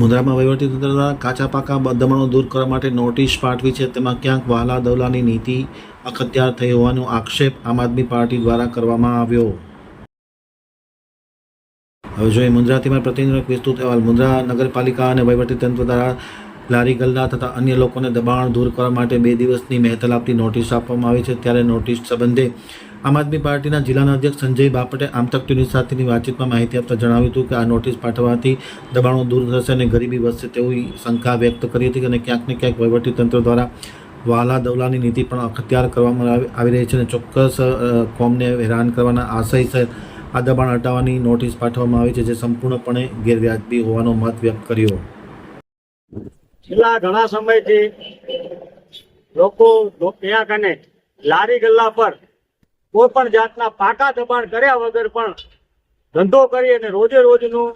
મુન્દ્રામાં વહીવટીતંત્ર દ્વારા કાચા પાકા દમણો દૂર કરવા માટે નોટિસ પાઠવી છે. તેમાં ક્યાંક વહાલા દવલાની નીતિ અખત્યાર થઈ હોવાનો આક્ષેપ આમ આદમી પાર્ટી દ્વારા કરવામાં આવ્યો. હવે જોઈએ મુંદ્રાથી મારા પ્રતિનિધિનો વિસ્તૃત અહેવાલ. મુંદ્રા નગરપાલિકા અને વહીવટીતંત્ર દ્વારા લારી ગલ્લા તથા અન્ય લોકોને દબાણ દૂર કરવા માટે બે દિવસની મહેતલ આપતી નોટિસ આપવામાં આવી છે. ત્યારે નોટિસ સંબંધે આમ આદમી પાર્ટીના જિલ્લાના અધ્યક્ષ સંજય બાપટે આમતક ન્યૂઝ સાથેની વાતચીતમાં માહિતી આપતા જણાવ્યું હતું કે આ નોટિસ પાઠવવાથી દબાણો દૂર થશે અને ગરીબી વધશે તેવી શંકા વ્યક્ત કરી હતી અને ક્યાંક ને ક્યાંક વહીવટીતંત્ર દ્વારા વાલા દવલાની નીતિ પણ અખત્યાર કરવામાં આવી રહી છે અને ચોક્કસ કોમને હેરાન કરવાના આશયસર આ દબાણ હટાવવાની નોટિસ પાઠવવામાં આવી છે જે સંપૂર્ણપણે ગેરવ્યાજબી હોવાનો મત વ્યક્ત કર્યો. છેલ્લા ઘણા સમયથી લોકો ત્યાં કને લારી ગલ્લા પર કોઈ પણ જાતના પાકા દબાણ કર્યા વગર પણ ધંધો કરી અને રોજે રોજનું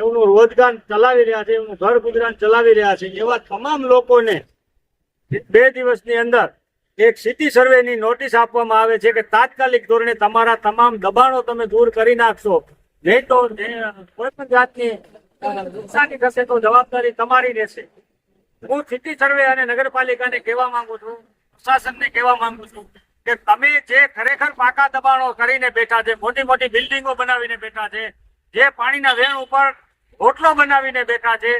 એમનું રોજગાર ચલાવી રહ્યા છે, એમનું ઘર ગુજરાન ચલાવી રહ્યા છે, એવા તમામ લોકોને બે દિવસની અંદર એક સિટી સર્વેની નોટિસ આપવામાં આવે છે કે તાત્કાલિક ધોરણે તમારા તમામ દબાણો તમે દૂર કરી નાખશો. નહીં તો કોઈ પણ જાતની નુકસાની થશે તો જવાબદારી તમારી રહેશે. હું સિટી સર્વે અને નગરપાલિકાને કહેવા માંગુ છું, પ્રશાસનને કહેવા માંગુ છું. કે તમે જે ખરેખર પાકા દબાણો કરીને બેઠા છે, મોટી મોટી બિલ્ડિંગો બનાવીને બેઠા છે, જે પાણીના વેણ ઉપર હોટલો બનાવીને બેઠા છે,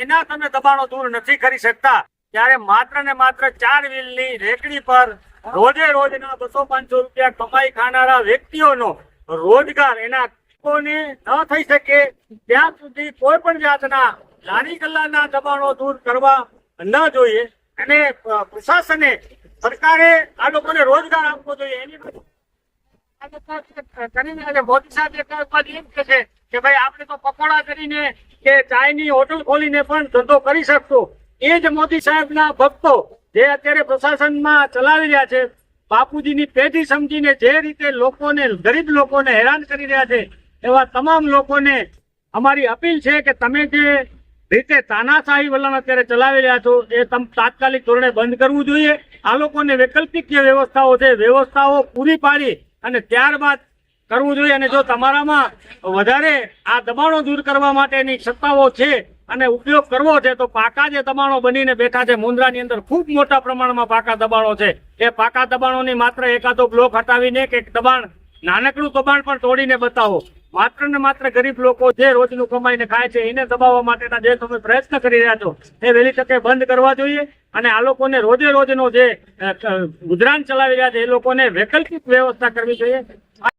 એના તમે દબાણો દૂર નથી કરી શકતા. ત્યારે માત્ર ને માત્ર ચાર વ્હીલની રેકડી પર રોજે રોજના બસો પાંચસો રૂપિયા કમાઈ ખાનારા વ્યક્તિઓનો રોજગાર એના લોકોને ન થઈ શકે, ત્યાં સુધી કોઈ પણ જાતના લારી ગલ્લાના દબાણો દૂર કરવા ન જોઈએ. અને પ્રશાસને સરકારે આ લોકોને રોજગાર આપવો જોઈએ. એની અને મોદી સાહેબ એમ છે કે ભાઈ, આપણે તો પકોડા કરીને કે ચાયની હોટલ ખોલીને પણ ધંધો કરી શકશો. એ જ મોદી સાહેબના ભક્તો જે અત્યારે પ્રશાસનમાં ચલાવી રહ્યા છે, બાપુજીની પેઢી સમજીને જે રીતે લોકોને, ગરીબ લોકોને હેરાન કરી રહ્યા છે, એવા તમામ લોકોને અમારી અપીલ છે કે તમે જે રીતે તાનાશાહી વલણ અત્યારે ચલાવી રહ્યા છો, એ તાત્કાલિક ધોરણે બંધ કરવું જોઈએ. આ લોકોને વૈકલ્પિક જે વ્યવસ્થાઓ છે, વ્યવસ્થાઓ પૂરી પાડી અને ત્યારબાદ કરવું જોઈએ. અને જો તમારામાં વધારે આ દબાણો દૂર કરવા માટેની સત્તાઓ છે અને ઉપયોગ કરવો છે, તો પાકા જે દબાણો બનીને બેઠા છે મુન્દ્રાની અંદર ખૂબ મોટા પ્રમાણમાં પાકા દબાણો છે. એ પાકા દબાણોની માત્ર એકાદો બ્લોક હટાવીને કે દબાણ નાનકડું કબાણ પણ તોડીને બતાવો. માત્ર ને માત્ર ગરીબ લોકો જે રોજનું કમાઈને ખાય છે, એને દબાવવા માટેના જે તમે પ્રયત્ન કરી રહ્યા છો, એ વહેલી તકે બંધ કરવા જોઈએ. અને આ લોકોને રોજે રોજનો જે ગુજરાન ચલાવી રહ્યા છે, એ લોકોને વૈકલ્પિક વ્યવસ્થા કરવી જોઈએ.